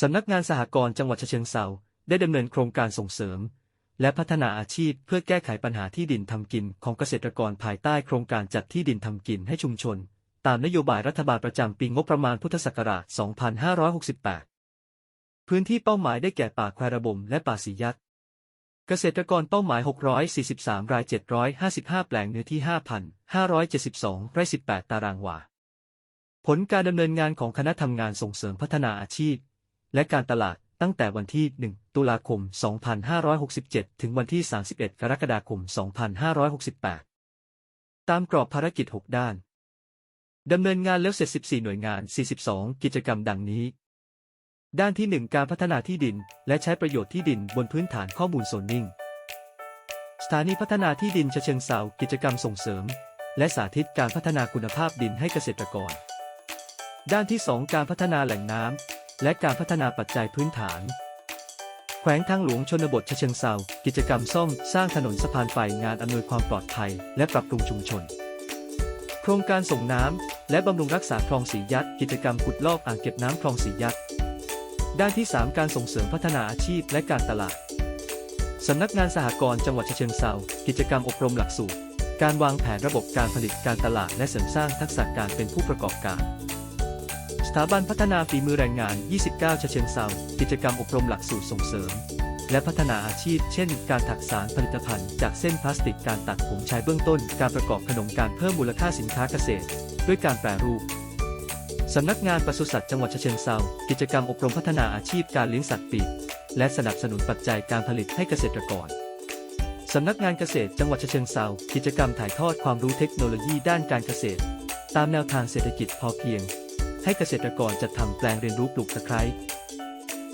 สำนักงานสหกรณ์จังหวัดเชิงเทราได้ดำเนินโครงการส่งเสริม และพัฒนาอาชีพเพื่อแก้ไขปัญหาที่ดินทำกินของเกษตรกรภายใต้โครงการจัดที่ดินทำกินให้ชุมชน ตามนโยบายรัฐบาลประจำปีงบประมาณพุทธศักราช 2568 พื้นที่เป้าหมายได้แก่ป่าแควระบมและป่าสียักษ์ เกษตรกรเป้าหมาย 643 ราย 755 แปลงเนื้อที่ 5,572 ไร่ 18 ตารางวา ผลการดำเนินงานของคณะทำงานส่งเสริมพัฒนาอาชีพ และการตลาดตั้งแต่วันที่ 1 ตุลาคม 2567 ถึงวันที่ 31 กรกฎาคม 2568 ตามกรอบภารกิจ 6 ด้าน ดำเนินงานแล้วเสร็จ 14 หน่วยงาน 42 กิจกรรมดังนี้ ด้านที่ 1 การพัฒนาที่ดิน และใช้ประโยชน์ที่ดินบนพื้นฐานข้อมูลโซนนิ่ง สถานีพัฒนาที่ดินเชิงเซากิจกรรมส่งเสริม และสาธิตการพัฒนาคุณภาพดินให้เกษตรกร ด้านที่ 2 การพัฒนาแหล่งน้ำ และการพัฒนาปัจจัยพื้นฐานแขวงทางหลวงชนบทฉะเชิงเซา กิจกรรมซ่อม สร้างถนนสะพานไฟงานอำนวยความปลอดภัย และปรับปรุงชุมชน โครงการส่งน้ำ และบำรุงรักษาคลองสียัด กิจกรรมขุดลอกอ่างเก็บน้ำคลองสียัด ด้านที่ 3 การส่งเสริมพัฒนาอาชีพและการตลาด สำนักงานสหกรณ์จังหวัดฉะเชิงเซา กิจกรรมอบรมหลักสูตร การวางแผนระบบการผลิตการตลาด และเสริมสร้างทักษะการเป็นผู้ประกอบการ ถาบันพัฒนาฝีมือแรงงาน 29ฉะเชิงเซากิจกรรมอบรมหลักสูตรส่งเสริม และพัฒนาอาชีพ เช่น การถักสารผลิตภัณฑ์จากเส้นพลาสติก การตัดผมใช้เบื้องต้น การประกอบขนม การเพิ่มมูลค่าสินค้าเกษตร ด้วยการแปรรูป สำนักงานปศุสัตว์จังหวัดเชิงเซากิจกรรมอบรมพัฒนาอาชีพการเลี้ยงสัตว์ปีก และสนับสนุนปัจจัยการผลิตให้เกษตรกรสำนักงานเกษตรจังหวัดเชิงเซากิจกรรมถ่ายทอดความรู้เทคโนโลยีด้านการเกษตร ตามแนวทางเศรษฐกิจพอเพียง ให้เกษตรกรจัดทำแปลงเรียนรู้ปลูกตะไคร้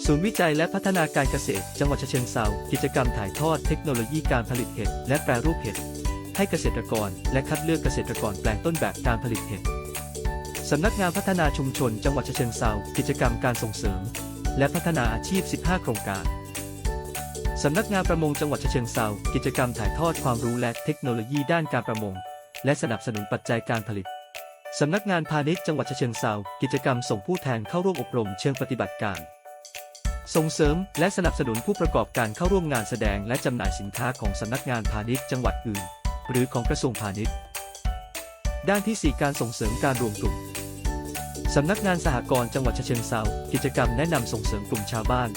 ศูนย์วิจัยและพัฒนาการเกษตร จังหวัดเชิงเซากิจกรรมถ่ายทอดเทคโนโลยีการผลิตเห็ดและแปรรูปเห็ดให้เกษตรกรและคัดเลือกเกษตรกรแปลงต้นแบบการผลิตเห็ดสำนักงานพัฒนาชุมชน จังหวัดเชิงเซากิจกรรมการส่งเสริม และพัฒนาอาชีพ 15 โครงการสำนักงานประมงจังหวัดเชิงเซากิจกรรมถ่ายทอดความรู้และเทคโนโลยีด้านการประมง และสนับสนุนปัจจัยการผลิต สำนักงานพาณิชย์จังหวัดเชิงเซากิจกรรมส่งผู้แทนเข้าร่วมอบรมเชิงปฏิบัติการ ส่งเสริมและสนับสนุนผู้ประกอบการเข้าร่วมงานแสดงและจำหน่ายสินค้าของสำนักงานพาณิชย์จังหวัดอื่น หรือของกระทรวงพาณิชย์ ด้านที่ 4 การส่งเสริมการรวมกลุ่มสำนักงานสหกรณ์จังหวัดเชิงเซากิจกรรมแนะนำส่งเสริมกลุ่มชาวบ้าน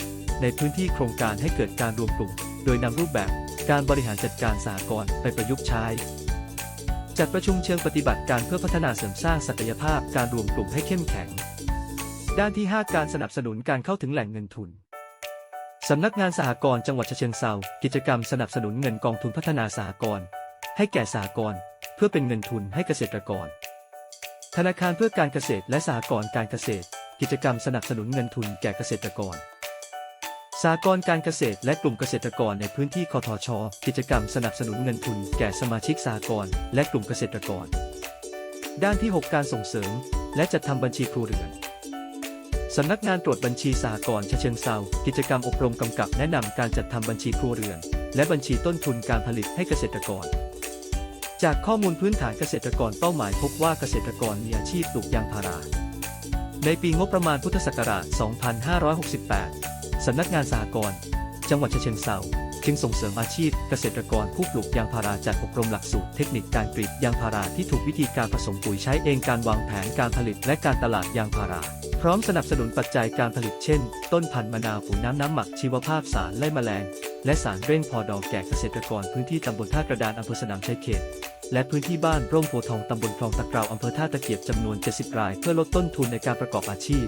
ในพื้นที่โครงการให้เกิดการรวมกลุ่ม โดยนำรูปแบบการบริหารจัดการสหกรณ์ไปประยุกต์ใช้ จัดประชุมเชิงปฏิบัติการเพื่อพัฒนาเสริมสร้างศักยภาพการรวมกลุ่มให้เข้มแข็ง ด้านที่ 5 การสนับสนุนการเข้าถึงแหล่งเงินทุนสำนักงานสหกรณ์จังหวัดเชิงเซากิจกรรมสนับสนุนเงินกองทุนพัฒนาสหกรณ์ให้แก่สหกรณ์เพื่อเป็นเงินทุนให้เกษตรกร ธนาคารเพื่อการเกษตรและสหกรณ์การเกษตร กิจกรรมสนับสนุนเงินทุนแก่เกษตรกร สหกรการเกษตรและกลุ่มเกษตรกรในพื้นที่คอทช กิจกรรมสนับสนุนเงินทุนแก่สมาชิกสหกรและกลุ่มเกษตรกร ด้านที่ 6 การส่งเสริม และจัดทำบัญชีครัวเรือนสำนักงานตรวจบัญชีสหกรณ์ฉะเชิงเซากิจกรรมอบรมกำกับแนะนำการจัดทำบัญชีครัวเรือน และบัญชีต้นทุนการผลิตให้เกษตรกร จากข้อมูลพื้นฐานเกษตรกรเป้าหมายพบว่าเกษตรกรมีอาชีพปลูกยางพารา ในปีงบประมาณพุทธศักราช 2568 สำนักงานสหกรณ์จังหวัดฉะเชิงเซาจึงส่งเสริมอาชีพเกษตรกรผู้ปลูกยางพาราจัดอบรมหลักสูตรเทคนิคการกรีดยางพาราที่ถูกวิธีการผสมปุ๋ยใช้เองการวางแผนการผลิตและการตลาดยางพารา พร้อมสนับสนุนปัจจัยการผลิตเช่น ต้นพันธุ์มะนาวปุ๋ยน้ำน้ำหมักชีวภาพสารไล่แมลง และสารเร่งพอดอแก่เกษตรกรพื้นที่ตำบลท่ากระดานอำเภอสนามชัยเขตและพื้นที่บ้านร่มโพทองตำบลคลองตะเกราอำเภอท่าตะเกียบจำนวน 70 ราย เพื่อลดต้นทุนในการประกอบอาชีพ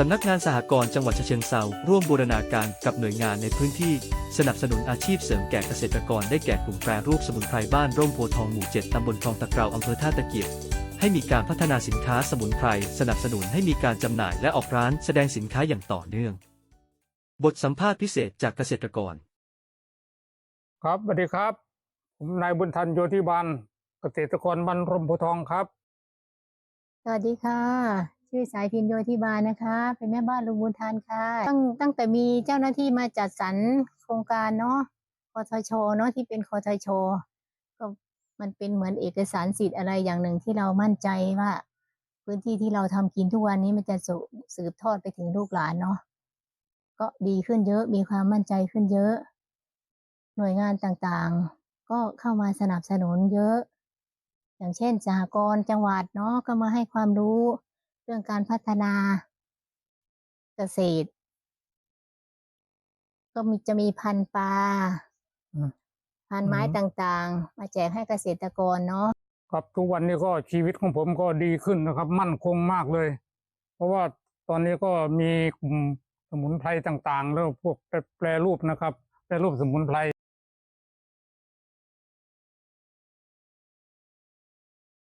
สำนักงานสหกรณ์จังหวัดฉะเชิงเซาร่วมบูรณาการกับหน่วยงานในพื้นที่ สนับสนุนอาชีพเสริมแก่เกษตรกรได้แก่กลุ่มแปรรูปสมุนไพรบ้านร่มโพธิ์ทองหมู่ 7 ตำบลคลองตะเกราอำเภอท่าตะเกียบ ให้มีการพัฒนาสินค้าสมุนไพรสนับสนุนให้มีการจำหน่ายและออกร้านแสดงสินค้าอย่างต่อเนื่อง บทสัมภาษณ์พิเศษจากเกษตรกร ครับสวัสดีครับ ผมนายบุญทันโยธิบาลเกษตรกรบ้านร่มโพธิ์ทองครับ สวัสดีค่ะ ชื่อสายพินโยธิบาลนะคะ เป็นแม่บ้านลุงบุญทานค่ะ ตั้งตั้งแต่มีเจ้าหน้าที่มาจัดสรรโครงการเนาะคอทชเนาะที่เป็นคอทชก็มันเป็นเหมือนเอกสารสิทธิ์อะไรอย่างหนึ่งที่เรามั่นใจว่า พื้นที่ที่เราทำกินทุกวันนี้มันจะสืบสืบทอดไปถึงลูกหลานเนาะก็ดีขึ้นเยอะมีความมั่นใจขึ้นเยอะ หน่วยงานต่างๆ ก็เข้ามาสนับสนุนเยอะ อย่างเช่นสหกรณ์จังหวัดเนาะก็มาให้ความรู้ เรื่องการพัฒนาเกษตร ก็มีจะมีพันธุ์ปลาอืมพันธุ์ไม้อืมต่างๆ มาแจกให้เกษตรกรเนาะครับทุกวันนี้ก็ชีวิตของผมก็ดีขึ้นนะครับ มั่นคงมากเลย เพราะว่าตอนนี้ก็มีกลุ่มสมุนไพรต่างๆ แล้วพวกแปรรูปนะครับ แปรรูปสมุนไพร